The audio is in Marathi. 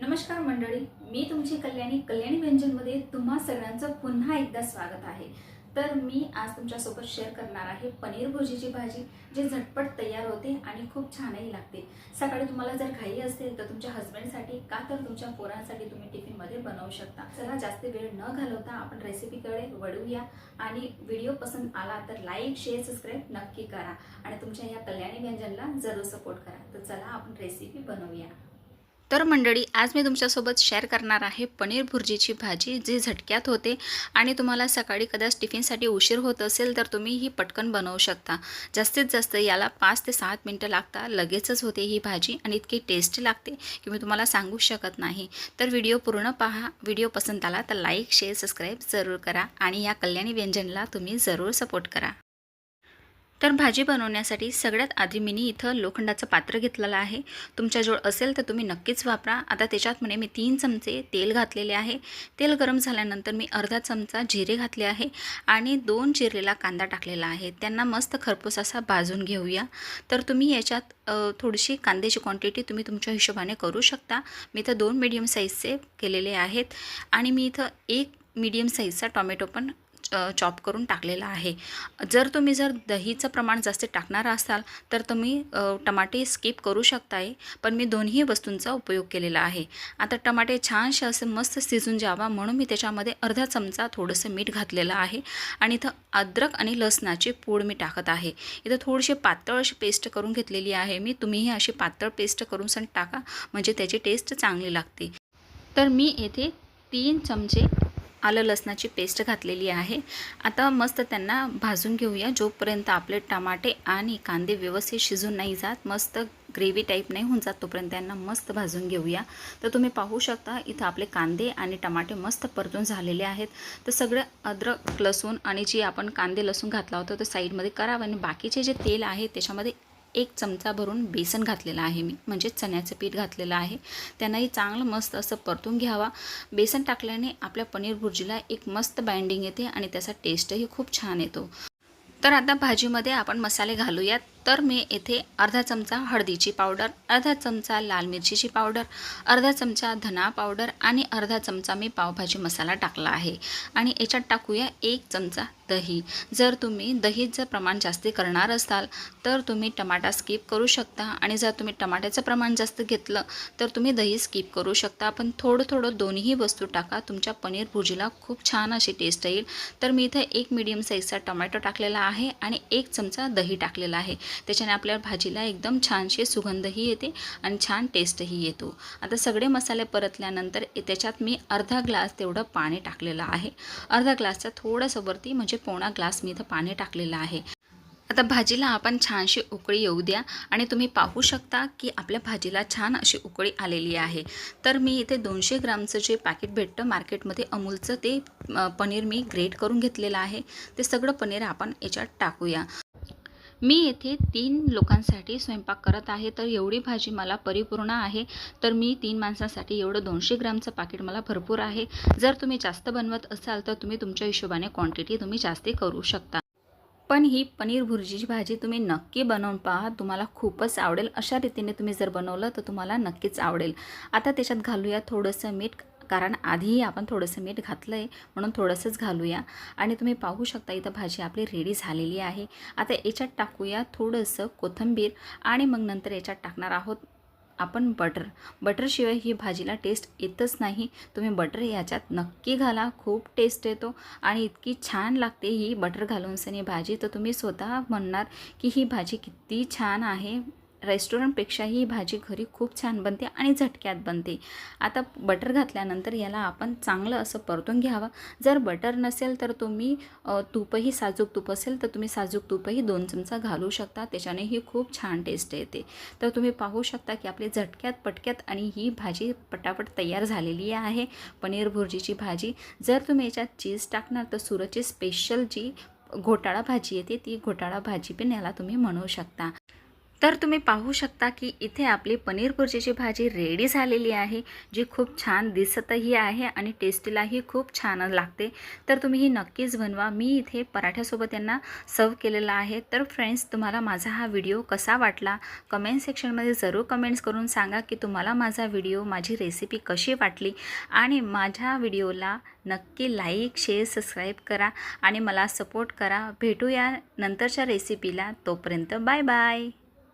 नमस्कार मंडळी मी तुमची कल्याणी कल्याणी व्यंजनमध्ये तुम्हा सगळ्यांचं पुन्हा एकदा स्वागत आहे. तर मी आज तुमच्यासोबत शेअर करणार आहे पनीर भुजीची भाजी जी झटपट तयार होते आणि खूप छानही लागते. सकाळी तुम्हाला जर घाई असेल तर तुमच्या हस्बंडसाठी का तर तुमच्या पोरांसाठी तुम्ही टिफिनमध्ये बनवू शकता. चला जास्त वेळ न घालवता आपण रेसिपीकडे वळूया आणि व्हिडिओ पसंत आला तर लाईक शेअर सबस्क्राईब नक्की करा आणि तुमच्या या कल्याणी व्यंजनला जरूर सपोर्ट करा. तर चला आपण रेसिपी बनवूया. तर मंडळी आज मी तुमच्यासोबत शेअर करणार आहे पनीर भुर्जीची भाजी जी झटक्यात होते आणि तुम्हाला सकाळी कदाच टिफिनसाठी उशीर होत असेल तर तुम्ही ही पटकन बनवू शकता. जास्तीत जास्त याला पाच ते सात मिनटं लागता लगेचच होते ही भाजी आणि इतकी टेस्टी लागते की मी तुम्हाला सांगू शकत नाही. तर व्हिडिओ पूर्ण पहा. व्हिडिओ पसंत आला तर लाईक शेअर सबस्क्राईब जरूर करा आणि या कल्याणी व्यंजनला तुम्ही जरूर सपोर्ट करा. तर भाजी बनवण्यासाठी सगळ्यात आधी मी इथं लोखंडाचं पात्र घेतलेलं आहे. तुमच्याजवळ असेल तर तुम्ही नक्कीच वापरा. आता त्याच्यात म्हणे मी तीन चमचे तेल घातलेले आहे. तेल गरम झाल्यानंतर मी अर्धा चमचा जिरे घातले आहे आणि दोन चिरलेला कांदा टाकलेला आहे. त्यांना मस्त खरपूस असा भाजून घेऊया. तर तुम्ही याच्यात थोडीशी कांद्याची क्वांटिटी तुम्ही तुमच्या हिशोबाने करू शकता. मी इथं दोन मीडियम साईजचे केलेले आहेत. आणि मी इथं एक मीडियम साईजचा टॉमॅटो पण चॉप करून टाकलेला आहे. जर तुम्ही जर दहीचं प्रमाण जास्त टाकणार असाल तर तुम्ही टमाटे स्किप करू शकताय पण मी दोन्ही वस्तूंचा उपयोग केलेला आहे. आता टमाटे छानसे असं मस्त शिजून जावा म्हणून मी त्याच्यामध्ये अर्धा चमचा थोडंसं मीठ घातलेलं आहे. आणि इथं अद्रक आणि लसणाची पूड मी टाकत आहे. इथं थोडीशी पातळ अशी पेस्ट करून घेतलेली आहे मी. तुम्हीही अशी पातळ पेस्ट करून सण टाका म्हणजे त्याची टेस्ट चांगली लागते. तर मी येथे तीन चमचे आलं लसणाची पेस्ट घातलेली आहे. आता मस्त त्यांना भाजून घेऊया. जोपर्यंत आपले टमाटे आणि कांदे व्यवस्थित शिजून नाही जात मस्त ग्रेव्ही टाईप नाही होऊन जात तोपर्यंत त्यांना मस्त भाजून घेऊया. तर तुम्ही पाहू शकता इथं आपले कांदे आणि टमाटे मस्त परतून झालेले आहेत. तर सगळं अद्रक लसूण आणि जी आपण कांदे लसूण घातला होता तर साईडमध्ये करावं. आणि बाकीचे जे तेल आहे त्याच्यामध्ये एक चमचा भरून बेसन घातलेलं आहे मी म्हणजे चण्याचं पीठ घातलेलं आहे. त्यांनाही चांगलं मस्त असं परतून घ्यावा. बेसन टाकल्याने आपल्या पनीर भुर्जीला एक मस्त बाइंडिंग येते आणि त्याचा टेस्टही खूप छान येतो. तर आता भाजीमध्ये आपण मसाले घालूयात. तर मी येथे अर्धा चमचा हळदीची पावडर अर्धा चमचा लाल मिरचीची पावडर अर्धा चमचा धना पावडर आणि अर्धा चमचा मी पावभाजी मसाला टाकला आहे. आणि याच्यात टाकूया एक चमचा दही. जर तुम्ही दहीचं प्रमाण जास्ती करणार असाल तर तुम्ही टमाटा स्किप करू शकता. आणि जर तुम्ही टमाट्याचं प्रमाण जास्त घेतलं तर तुम्ही दही स्किप करू शकता. पण थोडं थोडं दोन्ही वस्तू टाका. तुमच्या पनीर भुजीला खूप छान अशी टेस्ट येईल. तर मी इथं एक मीडियम साईजचा टोमॅटो टाकलेला आहे आणि एक चमचा दही टाकलेला आहे. त्याच्याने आपल्या भाजीला एकदम छानशी सुगंधही येते आणि छान टेस्टही येतो. आता सगळे मसाले परतल्यानंतर त्याच्यात मी अर्धा ग्लास तेवढं पाणी टाकलेलं आहे. अर्धा ग्लासचा थोडंसं वरती म्हणजे पोणा ग्लास मी इथं पाणी टाकलेलं आहे. आता भाजीला आपण छानशी उकळी येऊ द्या आणि तुम्ही पाहू शकता की आपल्या भाजीला छान अशी उकळी आलेली आहे. तर मी इथे दोनशे ग्रामचं जे पॅकेट भेटतं मार्केटमध्ये अमूलचं ते पनीर मी ग्रेट करून घेतलेलं आहे. ते सगळं पनीर आपण याच्यात टाकूया. मी येथे तीन लोकांसाठी स्वयंपाक करत आहे तर एवढी भाजी मला परिपूर्ण आहे तर मी तीन माणसांसाठी एवढं दोनशे ग्रामचं पाकिट मला भरपूर आहे. जर तुम्ही जास्त बनवत असाल तर तुम्ही तुमच्या हिशोबाने क्वांटिटी तुम्ही जास्ती करू शकता. पण ही पनीर भुर्जीची भाजी तुम्ही नक्की बनवून पहा तुम्हाला खूपच आवडेल. अशा रीतीने तुम्ही जर बनवलं तर तुम्हाला नक्कीच आवडेल. आता त्याच्यात घालूया थोडंसं मीठ कारण आधीही आपण थोडंसं मीठ घातलं आहे म्हणून थोडंसंच घालूया. आणि तुम्ही पाहू शकता इथं भाजी आपली रेडी झालेली आहे. आता याच्यात टाकूया थोडंसं कोथिंबीर आणि मग नंतर याच्यात टाकणार आहोत आपण बटर. बटरशिवाय ही भाजीला टेस्ट येतच नाही. तुम्ही बटर याच्यात नक्की घाला खूप टेस्ट येतो. आणि इतकी छान लागते ही बटर घालूनसनी भाजी. तर तुम्ही स्वतः म्हणणार की ही भाजी किती छान आहे. रेस्टॉरंटपेक्षाही ही भाजी घरी खूप छान बनते आणि झटक्यात बनते. आता बटर घातल्यानंतर याला आपण चांगलं असं परतून घ्यावं. जर बटर नसेल तर तुम्ही तूपही साजूक तूप असेल तर तुम्ही साजूक तूपही दोन चमचा घालू शकता. त्याच्याने ही खूप छान टेस्ट येते. तर तुम्ही पाहू शकता की आपली झटक्यात पटक्यात आणि ही भाजी पटापट तयार झालेली आहे. पनीर भुर्जीची भाजी. जर तुम्ही याच्यात चीज टाकणार तर सुरतची स्पेशल जी घोटाळा भाजी येते ती घोटाळा भाजी पण याला तुम्ही म्हणू शकता. तर तुम्ही पाहू शकता की इथे आपली पनीर भुर्जीची भाजी रेडी झालेली आहे जी खूप छान दिसतही आहे आणि टेस्टीलाही खूप छान लागते. तर तुम्ही ही नक्कीच बनवा. मी इथे पराठ्यासोबत यांना सर्व केलेला आहे. तर फ्रेंड्स तुम्हाला माझा हा व्हिडिओ कसा वाटला? कमेंट सेक्शनमध्ये जरूर कमेंट्स करून सांगा की तुम्हाला माझा व्हिडिओ माझी रेसिपी कशी वाटली? आणि माझ्या व्हिडिओला नक्की लाईक शेअर सबस्क्राईब करा आणि मला सपोर्ट करा. भेटूया नंतरच्या रेसिपीला तोपर्यंत बाय बाय